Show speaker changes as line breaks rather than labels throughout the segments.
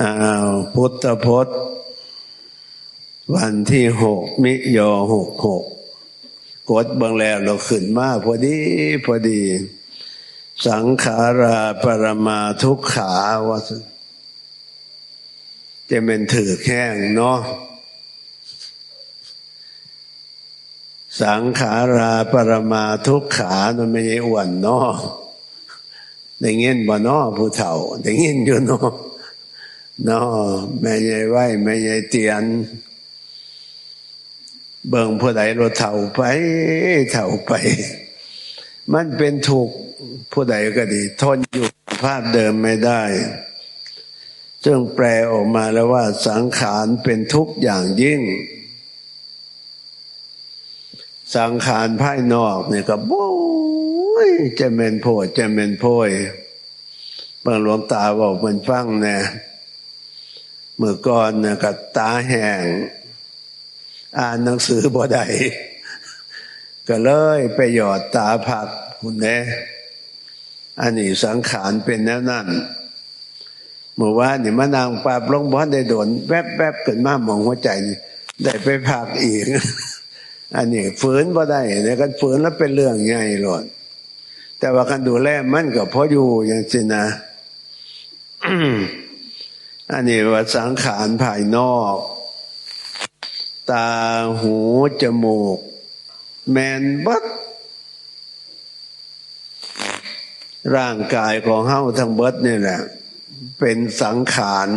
อ้าวพุทธพจน์ วันที่หกมิยอหกหกกดบางแล้วเราขึ้นมากพอดีพอดี สังขาราปรมาทุกขาวะจะเป็นถือแข้งเนาะสังขาราปรมาทุกขามันไม่ใช่อ้วนเนาะได้เงี้ยบ่เนาะผู้เฒ่าได้เงี้ยอยู่เนาะ นาะแม่ใหญ่ไหวแม่ใหญ่เตียน เบิ่งผู้ใดราเฒ่าไปเฒ่าไป มันเป็นถูกผู้ใดก็ดี ทนอยู่ภาพเดิมไม่ได้จึงแปลออกมาแล้วว่าสังขารเป็นทุกอย่างยิ่ง สังขารภายนอกเนี่ยก็โอ้ยจะเป็นโพดจะเป็นโพยบางหลวงตาบอกมันฟังเนี่ย เมื่อก่อนเนี่ยก็ตาแห้งอ่านหนังสือบ่ได้ก็เลยไปหยอดตาผักคุณเน่อันนี้สังขารเป็นแนวนั้นเมื่อวานนี่มานางปราบลงบ้านได้โดนแวบแวบเกิดมามองหัวใจ ได้ไปพักอีก อันนี้ฝืนบ่ได้เนี่ยกันฝืนแล้วเป็นเรื่องใหญ่หลดแต่ว่ากันดูแลมันก็พออยู่อย่างสินะ อันนี้ว่าสังขารภายนอก ตาหูจมูก แมนบัดร่างกายของเฮาทั้งเบิดนี่แหละ เป็นสังขาร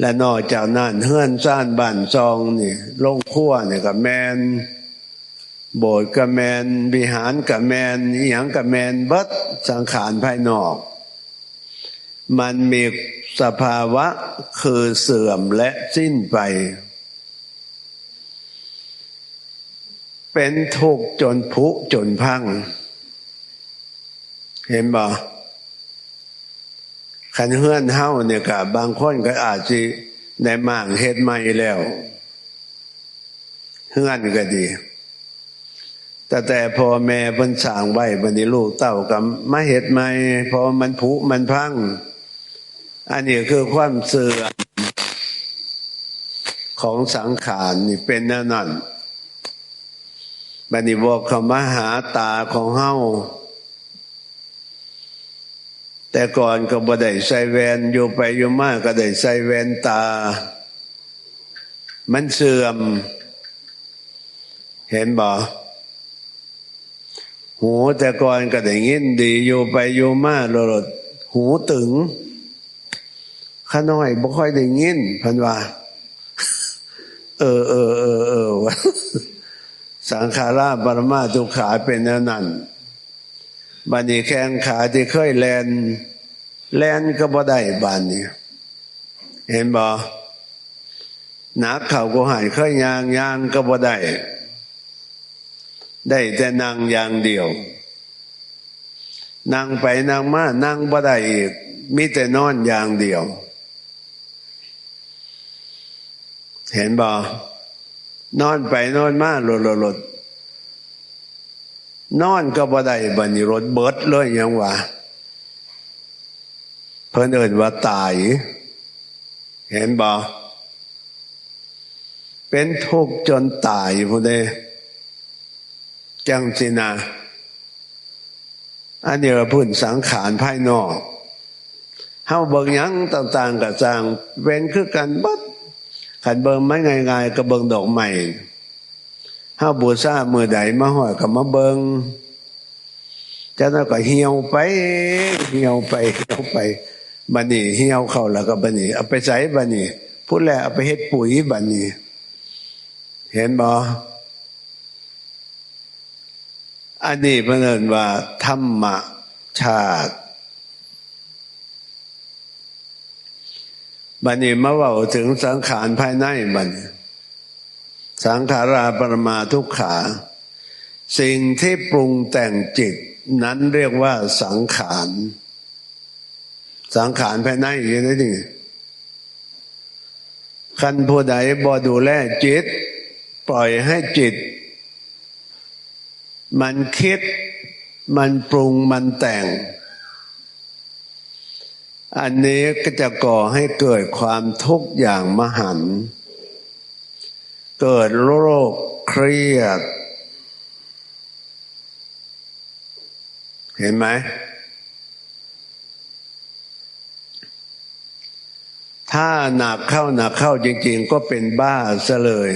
และนอกจากนั้นเฮือนซ่านบ้านซองนี่ลงขั้วเนี่ยกับแมนโบสถ์กับแมนวิหารกับแมนหยังกับแมนบัดสังขารภายนอก มันมี สภาวะคือเสื่อมและสิ้นไป เป็นทุกข์จนผุจนพัง เห็นบ่ขันเฮือนเฮ้าเนี่ยกับบางคนก็อาจจะได้มากเฮ็ดใหม่แล้ว เฮือนก็ดี แต่แต่พอแม่เพิ่นสร้างไว้บันนี้ลูกเต่ากับมาเฮ็ดใหม่พอมันผุมันพัง อันนี้คือความเสื่อมของสังขารนี่เป็นนั่นนั่นบันนี้บอกคำว่าหาตาของเฮาแต่ก่อนก็บ่ได้ใส่แวนอยู่ไปอยู่มากก็ได้ใส่แวนตา มันเสื่อม เห็นบ่หูแต่ก่อนก็ได้ยินดีอยู่ไปอยู่มากหลดหูตึง ข้าน้อยบ่ค่อยได้ยินพันว่า เออเออเออเออสังขาราบรมาทุกขาเป็นนั่นบันนี้แข้งขาที่เคยแลน แลนก็บ่ได้บานนี้ เห็นบ่หนักเข่าก็หายเคยยางยางก็บ่ได้ ได้แต่นั่งอย่างเดียวนั่งไปนั่งมานั่งบ่ได้อีกมีแต่นอนอย่างเดียว เห็นบ่นอนไปนอนมาหลดหลดนอนก็บ่ได้บันนี้รถเบิดเลยยังวะเพิ่นเอินว่าตาย เห็นบ่เป็นทุกข์จนตายผู้ใดจังสินะอันนี้เราพูดสังขารภายนอกเฮาเบิ่งยังต่าง ๆกับจางเว้นคือกันบัด ขันเบิงไม่ง่ายๆก็เบิงดอกใหม่ห้าบูชามือใดมาหอยกับมาเบิงจะนั้นก็เหี่ยวไป เหี่ยวไปเหี่ยวไปบันนี้เหี่ยวเข้าแล้วก็บันนี้เอาไปใส่บันนี้พูดแล้วเอาไปเฮ็ดปุ๋ยบันนี้เห็นบ่อันนี้เพื่อนว่าธรรมชาติ บันนี้มาว่าถึงสังขารภายในบันนี้สังขาราปรมาทุกขา สิ่งที่ปรุงแต่งจิต นั้นเรียกว่าสังขารสังขารภายในอย่างนี้คันผู้ใดบอดูแลจิต ปล่อยให้จิต มันคิดมันปรุงมันแต่ง อันนี้ก็จะก่อให้เกิดความทุกข์อย่างมหันต์เกิดโรคเครียด เห็นไหม ถ้าหนักเข้าหนักเข้าจริง ๆ ก็เป็นบ้าซะเลย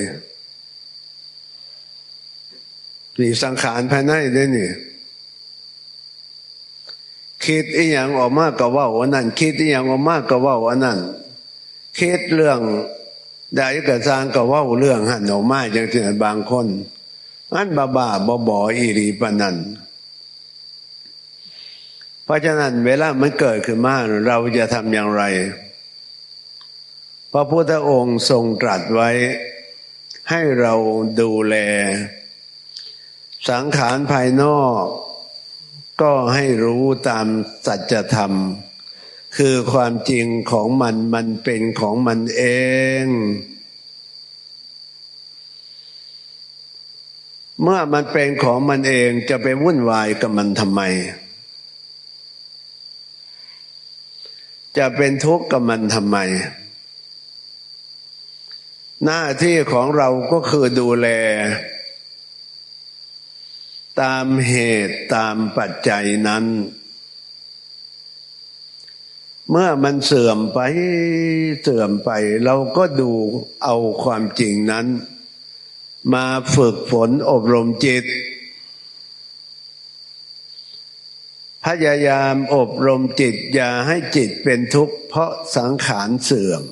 นี่สังขารภายในด้วยนี่ คิดอีหยังออกมาก็ว่าวันนั้น คิดอีหยังออกมาก็ว่าวันนั้น คิดเรื่องใดกระซางก็ว่าเรื่องหันออกมาจังที่บางคนอันบาบาบอบออีรีปนันเพราะฉะนั้นเวลามันเกิดขึ้นมาเราจะทำอย่างไร พระพุทธองค์ทรงตรัสไว้ ให้เราดูแล สังขารภายนอก ก็ให้รู้ตามสัจธรรม คือความจริงของมันมันเป็นของมันเอง เมื่อมันเป็นของมันเองจะไปวุ่นวายกับมันทำไม จะเป็นทุกข์กับมันทำไม หน้าที่ของเราก็คือดูแล ตามเหตุตามปัจจัยนั้น เมื่อมันเสื่อมไปเสื่อมไป เราก็ดูเอาความจริงนั้น มาฝึกฝนอบรมจิต พยายามอบรมจิตอย่าให้จิตเป็นทุกข์เพราะสังขารเสื่อม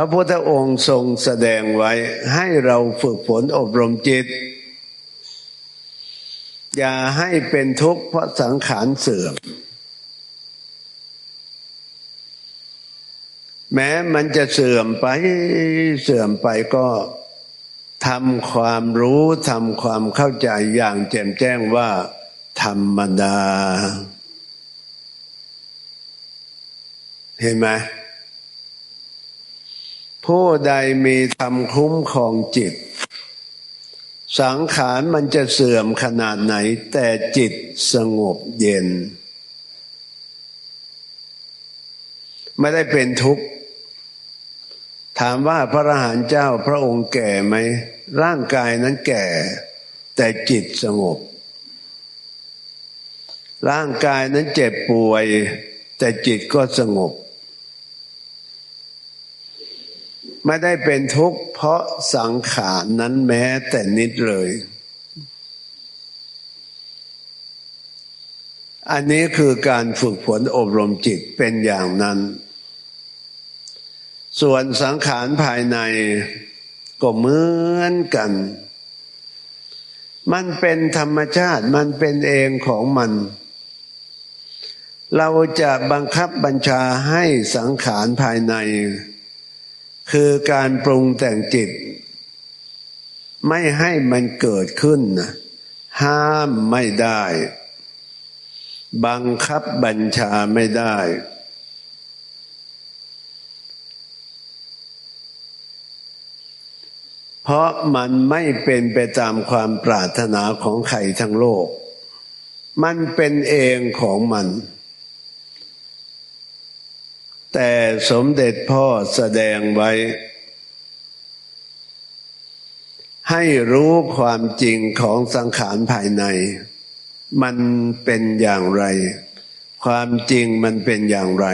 ระพุทธองค์ทรงแสดงไว้ให้เราฝึกฝนอบรมจิต อย่าให้เป็นทุกข์เพราะสังขารเสื่อม แม้มันจะเสื่อมไปเสื่อมไปก็ทำความรู้ทำความเข้าใจอย่างแจ่มแจ้งว่า ธรรมดา เห็นไหม ผู้ใดมีธรรมคุ้มครองจิต สังขารมันจะเสื่อมขนาดไหน แต่จิตสงบเย็น ไม่ได้เป็นทุกข์ ถามว่าพระอรหันต์เจ้าพระองค์แก่ไหม ร่างกายนั้นแก่ แต่จิตสงบ ร่างกายนั้นเจ็บป่วย แต่จิตก็สงบ ไม่ได้เป็นทุกข์เพราะสังขารนั้นแม้แต่นิดเลย อันนี้คือการฝึกฝนอบรมจิตเป็นอย่างนั้น ส่วนสังขารภายในก็เหมือนกัน มันเป็นธรรมชาติมันเป็นเองของมัน เราจะบังคับบัญชาให้สังขารภายใน คือการปรุงแต่งจิต ไม่ให้มันเกิดขึ้นนะห้ามไม่ได้ บังคับบัญชาไม่ได้ เพราะมันไม่เป็นไปตามความปรารถนาของใครทั้งโลก มันเป็นเองของมัน แต่สมเด็จพ่อแสดงไว้ ให้รู้ความจริงของสังขารภายใน มันเป็นอย่างไร ความจริงมันเป็นอย่างไร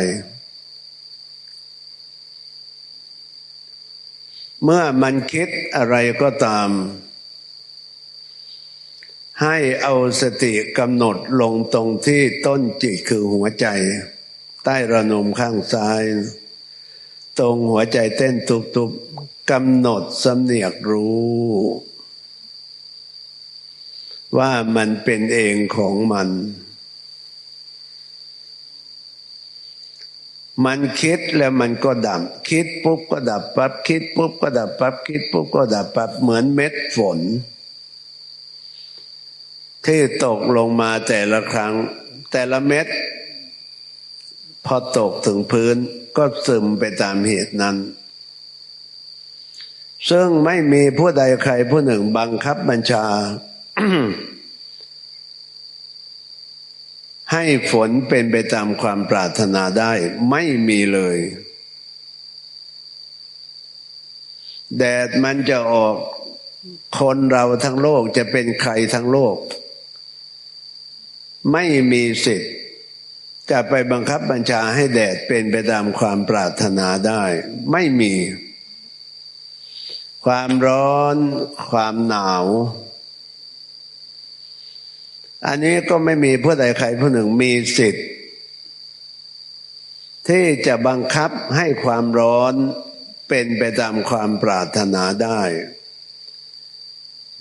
เมื่อมันคิดอะไรก็ตาม ให้เอาสติกำหนดลงตรงที่ต้นจิตคือหัวใจ ใต้ระนมข้างซ้าย ตรงหัวใจเต้นตุบๆกำหนดสำเนียกรู้ ว่ามันเป็นเองของมัน มันคิดแล้วมันก็ดับ คิดปุ๊บก็ดับปั๊บคิดปุ๊บก็ดับปั๊บคิดปุ๊บก็ดับปั๊บเหมือนเม็ดฝน ที่ตกลงมาแต่ละครั้งแต่ละเม็ด พอตกถึงพื้นก็ซึมไปตามเหตุนั้น ซึ่งไม่มีผู้ใดใครผู้หนึ่งบังคับบัญชา ให้ฝนเป็นไปตามความปรารถนาได้ไม่มีเลย แดดมันจะออกคนเราทั้งโลกจะเป็นใครทั้งโลก ไม่มีสิทธิ์ จะไปบังคับบัญชาให้แดดเป็นไปตามความปรารถนาได้ ไม่มี ความร้อน ความหนาว อันนี้ก็ไม่มีผู้ใดใครผู้หนึ่งมีสิทธิ์ ที่จะบังคับให้ความร้อนเป็นไปตามความปรารถนาได้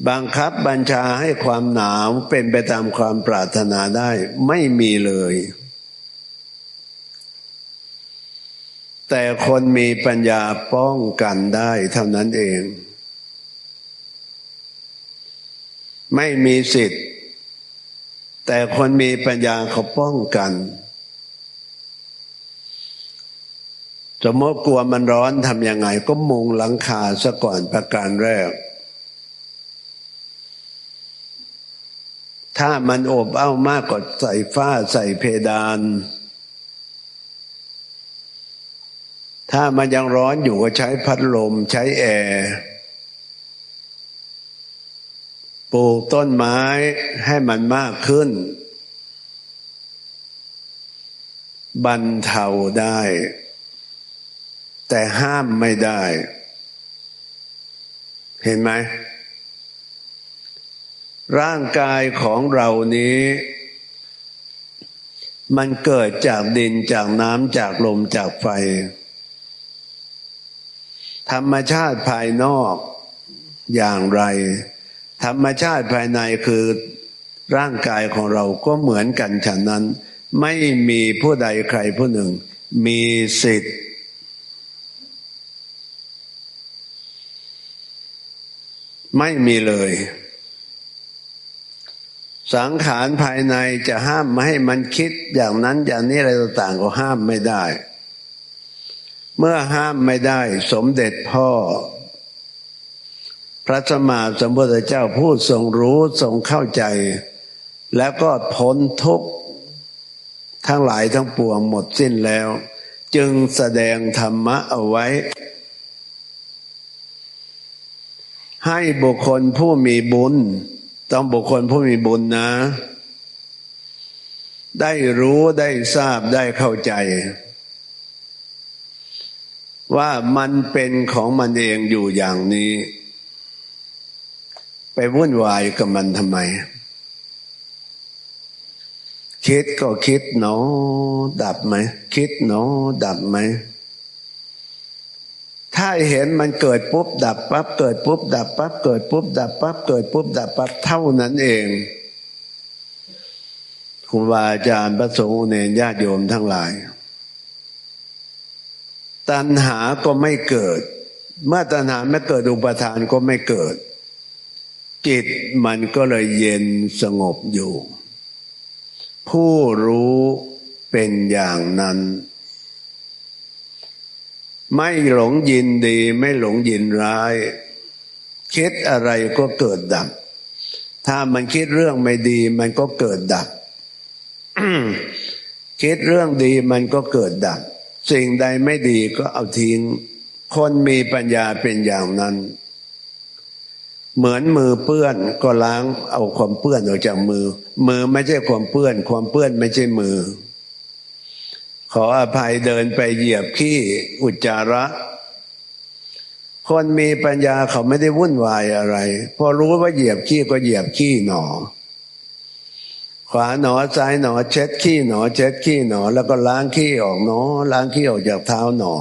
บังคับบัญชาให้ความหนาวเป็นไปตามความปรารถนาได้ ไม่มีเลย แต่คนมีปัญญาป้องกันได้เท่านั้นเอง ไม่มีสิทธิ์ แต่คนมีปัญญาเขาป้องกัน สมมติกลัวมันร้อนทำยังไง ก็มุงหลังคาซะก่อนประการแรก ถ้ามันอบอ้าวมากกว่าใส่ฝ้าใส่เพดาน ถ้ามันยังร้อนอยู่ก็ใช้พัดลมใช้แอร์ปลูกต้นไม้ให้มันมากขึ้น บรรเทาได้ แต่ห้ามไม่ได้ เห็นไหม ร่างกายของเรานี้ มันเกิดจากดินจากน้ำจากลมจากไฟ ธรรมชาติภายนอกอย่างไร ธรรมชาติภายในคือร่างกายของเราก็เหมือนกันฉะนั้น ไม่มีผู้ใดใครผู้หนึ่ง มีสิทธิ์ไม่มีเลย สังขารภายในจะห้ามไม่ให้มันคิดอย่างนั้นอย่างนี้อะไรต่างๆก็ห้ามไม่ได้ เมื่อห้ามไม่ได้สมเด็จพ่อ พระสมมาสมพุทธเจ้าพูดทรงรู้ทรงเข้าใจ แล้วก็พ้นทุกข์ทั้งหลายทั้งปวงหมดสิ้นแล้ว จึงแสดงธรรมะเอาไว้ ให้บุคคลผู้มีบุญ ต้องบุคคลผู้มีบุญนะ ได้รู้ได้ทราบได้เข้าใจ ว่ามันเป็นของมันเองอยู่อย่างนี้ ไปวุ่นวายกับมันทำไม คิดก็คิดเนาะดับไหม คิดเนาะดับไหม ถ้าเห็นมันเกิดปุ๊บ ดับปั๊บเกิดปุ๊บ ดับปั๊บเกิดปุ๊บ ดับปั๊บเกิดปุ๊บ ดับปั๊บเท่านั้นเองครูบาอาจารย์พระสงฆ์เนรญาติโยมทั้งหลาย ตัณหาก็ไม่เกิด เมื่อตัณหาไม่เกิดอุปทานก็ไม่เกิด จิตมันก็เลยเย็นสงบอยู่ ผู้รู้เป็นอย่างนั้น ไม่หลงยินดีไม่หลงยินร้าย คิดอะไรก็เกิดดับ ถ้ามันคิดเรื่องไม่ดีมันก็เกิดดับคิดเรื่องดีมันก็เกิดดับ สิ่งใดไม่ดีก็เอาทิ้ง คนมีปัญญาเป็นอย่างนั้น เหมือนมือเปื้อนก็ล้างเอาความเปื้อนออกจากมือ มือไม่ใช่ความเปื้อน ความเปื้อนไม่ใช่มือ ขออภัยเดินไปเหยียบขี้อุจจาระ คนมีปัญญาเขาไม่ได้วุ่นวายอะไร พอรู้ว่าเหยียบขี้ก็เหยียบขี้หนอ ขวาหนอซ้ายหนอ เช็ดขี้หนอ เช็ดขี้หนอ แล้วก็ล้างขี้ออกหนอ ล้างขี้ออกจากเท้าหนอ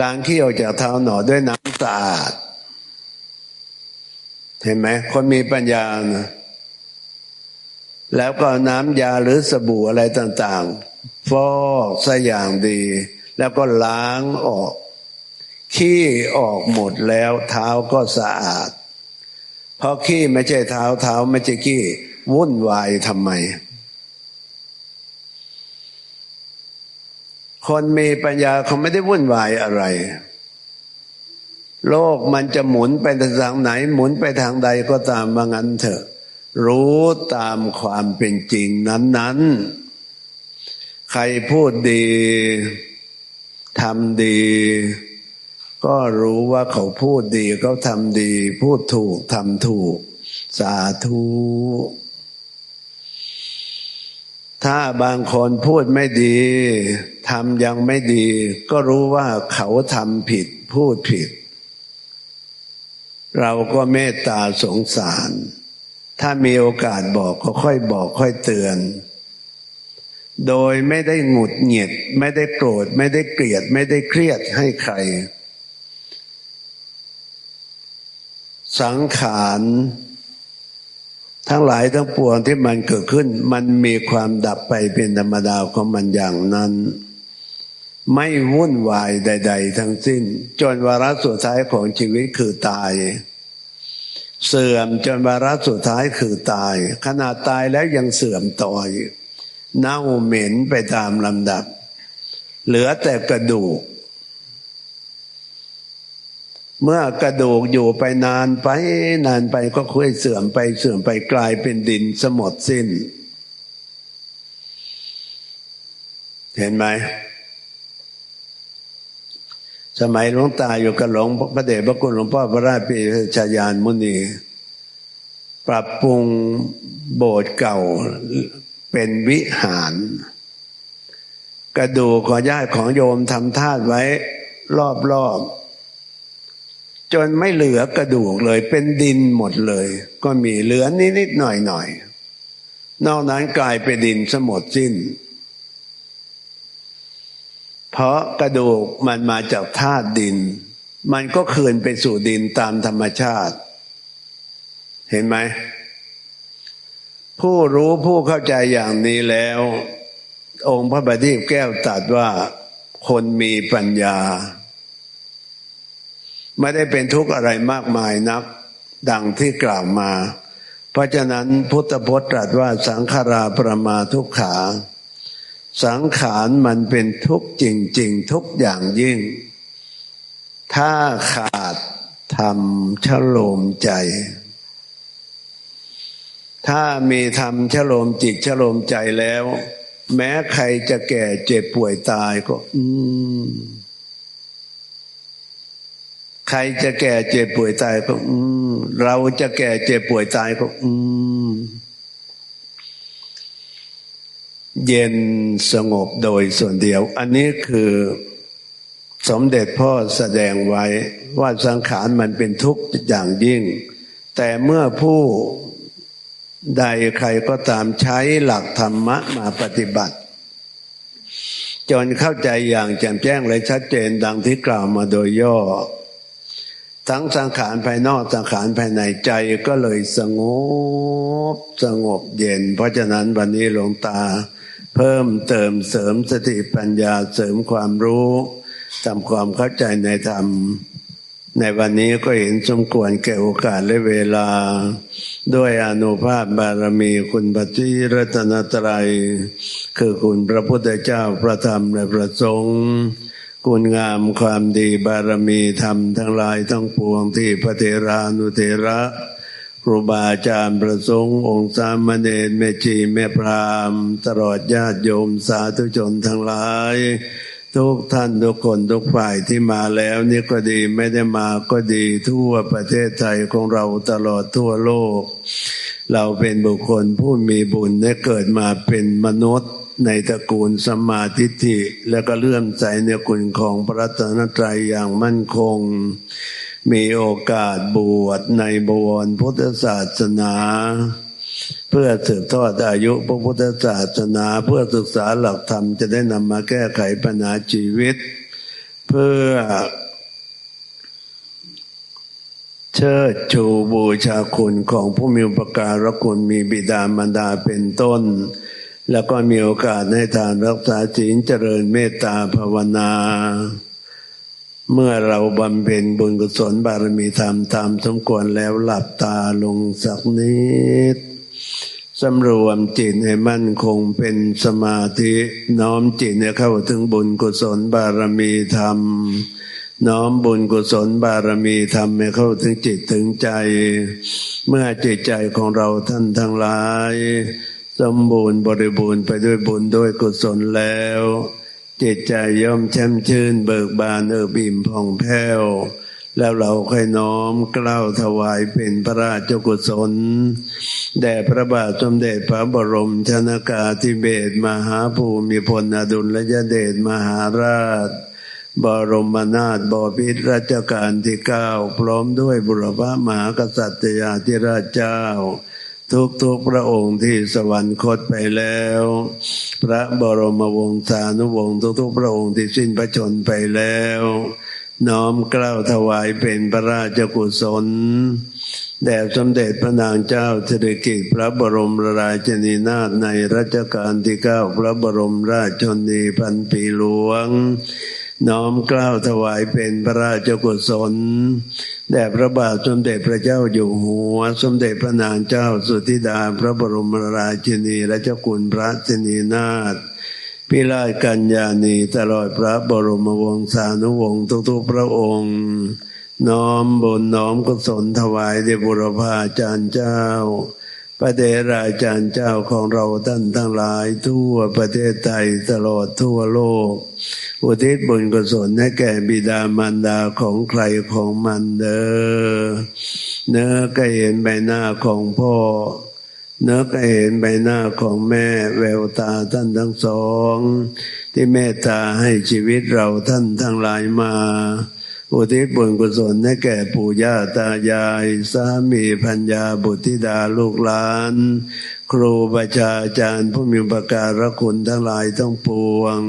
ล้างขี้ออกจากเท้าหนอด้วยน้ำสะอาดเห็นไหมคนมีปัญญานะแล้วก็น้ำยาหรือสบู่อะไรต่างๆ ฟอกซะอย่างดี แล้วก็ล้างออก ขี้ออกหมดแล้วเท้าก็สะอาด เพราะขี้ไม่ใช่เท้าเท้าไม่ใช่ขี้ วุ่นวายทำไม คนมีปัญญาเขาไม่ได้วุ่นวายอะไร โลกมันจะหมุนไปทางไหน หมุนไปทางใดก็ตามว่างั้นเถอะ รู้ตามความเป็นจริงนั้น ๆ ใครพูดดีทำดี ก็รู้ว่าเขาพูดดีเขาทำดี พูดถูกทำถูก สาธุ ถ้าบางคนพูดไม่ดีทำยังไม่ดี ก็รู้ว่าเขาทำผิดพูดผิด เราก็เมตตาสงสาร ถ้ามีโอกาสบอกก็ค่อยบอกค่อยเตือน โดยไม่ได้หงุดหงิด ไม่ได้โกรธ ไม่ได้เกลียด ไม่ได้เครียดให้ใคร สังขาร ทั้งหลายทั้งปวงที่มันเกิดขึ้น มันมีความดับไปเป็นธรรมดาของมันอย่างนั้น ไม่วุ่นวายใด ๆ ทั้งสิ้น จนวาระสุดท้ายของชีวิตคือตาย เสื่อมจนวาระสุดท้ายคือตาย ขนาดตายแล้วยังเสื่อมต่อยเน่าเหม็นไปตามลำดับ เหลือแต่กระดูก เมื่อกระดูกอยู่ไปนานไปนานไปก็ค่อยเสื่อมไปเสื่อมไปกลายเป็นดินสมดสิ้น เห็นไหม สมัยหลวงตาอยู่กับหลวงพระเดชพระคุณหลวงพ่อพระราชปีชายานมุนี ปรับปรุงโบสถ์เก่าเป็นวิหาร กระดูกขอญาติของโยมทำทาตไว้รอบๆ จนไม่เหลือกระดูกเลย เป็นดินหมดเลย ก็มีเหลือนิดๆหน่อยๆนอกนั้นกลายเป็นดินสมดสิ้น เพราะกระดูกมันมาจากธาตุดิน มันก็คืนไปสู่ดินตามธรรมชาติ เห็นไหม ผู้รู้ผู้เข้าใจอย่างนี้แล้ว องค์พระบดีแก้วตัดว่าคนมีปัญญา ไม่ได้เป็นทุกข์อะไรมากมายนัก ดังที่กล่าวมา เพราะฉะนั้นพุทธพจน์ตรัสว่าสังขาราประมาทุกขา สังขารมันเป็นทุกข์จริง ๆ ทุกอย่างยิ่ง ถ้าขาดทำชโลมใจ ถ้ามีทำชโลมจิตชโลมใจแล้ว แม้ใครจะแก่เจ็บป่วยตายก็ อืม ใครจะแก่เจ็บป่วยตายก็ อืม เราจะแก่เจ็บป่วยตายก็ อืม เย็นสงบโดยส่วนเดียว อันนี้คือสมเด็จพ่อแสดงไว้ว่าสังขารมันเป็นทุกข์อย่างยิ่ง แต่เมื่อผู้ใดใครก็ตามใช้หลักธรรมะมาปฏิบัติ จนเข้าใจอย่างแจ่มแจ้งและชัดเจนดังที่กล่าวมาโดยย่อ ทั้งสังขารภายนอกสังขารภายในใจก็เลยสงบสงบเย็น เพราะฉะนั้นวันนี้หลวงตา เพิ่มเติมเสริมสติปัญญาเสริมความรู้ทำความเข้าใจในธรรม ในวันนี้ก็เห็นสมควรแก่โอกาสและเวลา ด้วยอนุภาพบารมีคุณปฏิรัตนตรัย คือคุณพระพุทธเจ้าพระธรรมและพระสงฆ์ คุณงามความดีบารมีธรรมทั้งหลายทั้งปวงที่พระเทรานุเทระครูบาอาจารย์ประสงค์องค์สามเณรแม่ชีแม่พรามตลอดญาติโยมสาธุชนทั้งหลาย ทุกท่านทุกคนทุกฝ่ายที่มาแล้วนี่ก็ดีไม่ได้มาก็ดีทั่วประเทศไทยของเราตลอดทั่วโลก เราเป็นบุคคลผู้มีบุญได้เกิดมาเป็นมนุษย์ ในตระกูลสมาธิิและก็เลื่อมใสในคุณของพระรัตนตรัยอย่างมั่นคง มีโอกาสบวชในบวรพุทธศาสนา เพื่อสืบทอดอายุพระพุทธศาสนา เพื่อศึกษาหลักธรรมจะได้นำมาแก้ไขปัญหาชีวิต เพื่อเชิดชูบูชาคุณของผู้มีอุปการะคุณมีบิดามารดาเป็นต้น แล้วก็มีโอกาสให้ทานรักษาศีลเจริญเมตตาภาวนา เมื่อเราบำเพ็ญบุญกุศลบารมีธรรมตามสมควรแล้วหลับตาลงสักนิดสำรวมจิตให้มั่นคงเป็นสมาธิน้อมจิตเข้าถึงบุญกุศลบารมีธรรม น้อมบุญกุศลบารมีทำให้เข้าถึงจิตถึงใจ เมื่อจิตใจของเราท่านทั้งหลาย สมบูรณ์บริบูรณ์ไปด้วยบุญด้วยกุศลแล้ว จิตใจย่อมแช่มชื่นเบิกบานเอิบอิ่มผ่องแผ้ว แล้วเราค่อยน้อมกล้าวถวายเป็นพระราชกุศล แด่พระบาทสมเด็จพระบรมชนากาธิเบศมหาภูมิพลอดุลยเดชมหาราชบรมนาถบพิตรรัชกาลที่เก้าพร้อมด้วยบุรพมหากษัตริยาธิราชเจ้า ทุกทุกพระองค์ที่สวรรคตไปแล้ว พระบรมวงศานุวงศ์ทุกทุกพระองค์ที่สิ้นพระชนไปแล้ว น้อมกล้าวถวายเป็นพระราชกุศลแด่สมเด็จพระนางเจ้าสิริกิติ์พระบรมราชินีนาถในรัชกาลที่เก้าพระบรมราชชนนีพันปีหลวง น้อมกล้าวถวายเป็นพระราชกุศลแด่พระบาทสมเด็จพระเจ้าอยู่หัว สมเด็จพระนางเจ้าสุธิดา พระบรมราชินีรัชกุลพระชินีนาถพิราชกัญญาณีตลอดพระบรมวงศานุวงศ์ทุกๆพระองค์ น้อมบุญน้อมกุศลถวายเดบุรพาจารย์เจ้าประเดราจารย์เจ้าของเราท่านทั้งหลายทั่วประเทศไทยตลอดทั่วโลก อุทิศบุญกุศลให้แก่บิดามารดาของใครของมันเด้อเนื้อก็เห็นใบหน้าของพ่อ เนื้อก็เห็นใบหน้าของแม่แววตาท่านทั้งสอง ที่เมตตาให้ชีวิตเราท่านทั้งหลายมาอุทิศบุญกุศลให้แก่ปู่ย่าตายายสามีพัญญาบุตรธิดาลูกหลาน ครูบาอาจารย์ผู้มีประการคุณทั้งหลายต้องปวง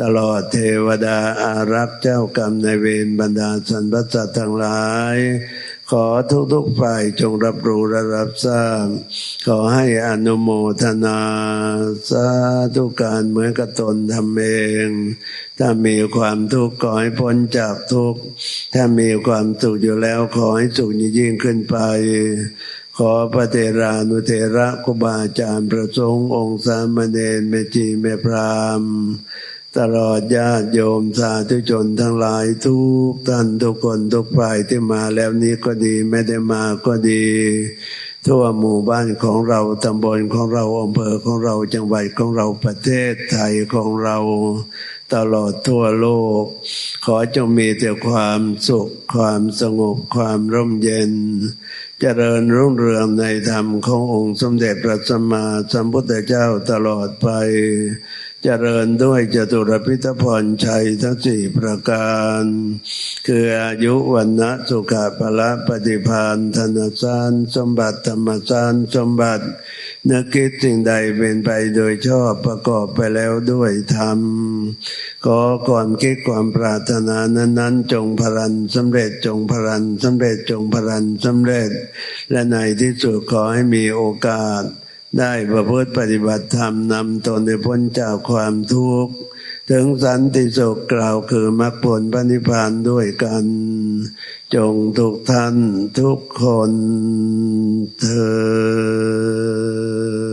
ตลอดเทวดาอารักษ์เจ้ากรรมในเวรบรรดาสันพสัตทั้งหลาย ขอทุกทุกฝ่ายจงรับรู้และรับทราบ ขอให้อนุโมทนาสาธุการเหมือนกับตนทำเอง ถ้ามีความทุกข์ขอให้พ้นจากทุกข์ ถ้ามีความสุขอยู่แล้วขอให้สุขยิ่งขึ้นไปขอพระเทรานุเทระกุบาอาจารย์ประสงค์องค์สามเณรเมจีเมพราม ตลอดญาติโยมสาธุชนทั้งหลายทุกท่านทุกคนทุกฝ่ายที่มาแล้วนี้ก็ดีไม่ได้มาก็ดี ทั่วหมู่บ้านของเราตำบลของเราอำเภอของเราจังหวัดของเราประเทศไทยของเราตลอดทั่วโลก ขอจงมีแต่ความสุข ความสงบความร่มเย็นจเจริญรุ่งเรืองในธรรมขององค์สมเด็จพระสัมมาสัมพุทธเจ้าตลอดไป จริญด้วยจตุรพิทพรชัยทั้งสี่ประการ คืออายุวันนะสุขภละปฏิพานธนสานสมบัติธรรมสานสมบัตินึกคิดสิ่งใดเป็นไปโดยชอบประกอบไปแล้วด้วยธรรมขอความคิดความปรารถนานั้น ๆ จงพลันสำเร็จจงพลันสำเร็จจงพลันสำเร็จ และในที่สุดขอให้มีโอกาส ได้ประพฤติปฏิบัติธรรมนำตนให้พ้นจากความทุกข์ถึงสันติสุขกล่าวคือมรรคผลปนิพานด้วยกัน จงทุกท่านทุกคนเธอ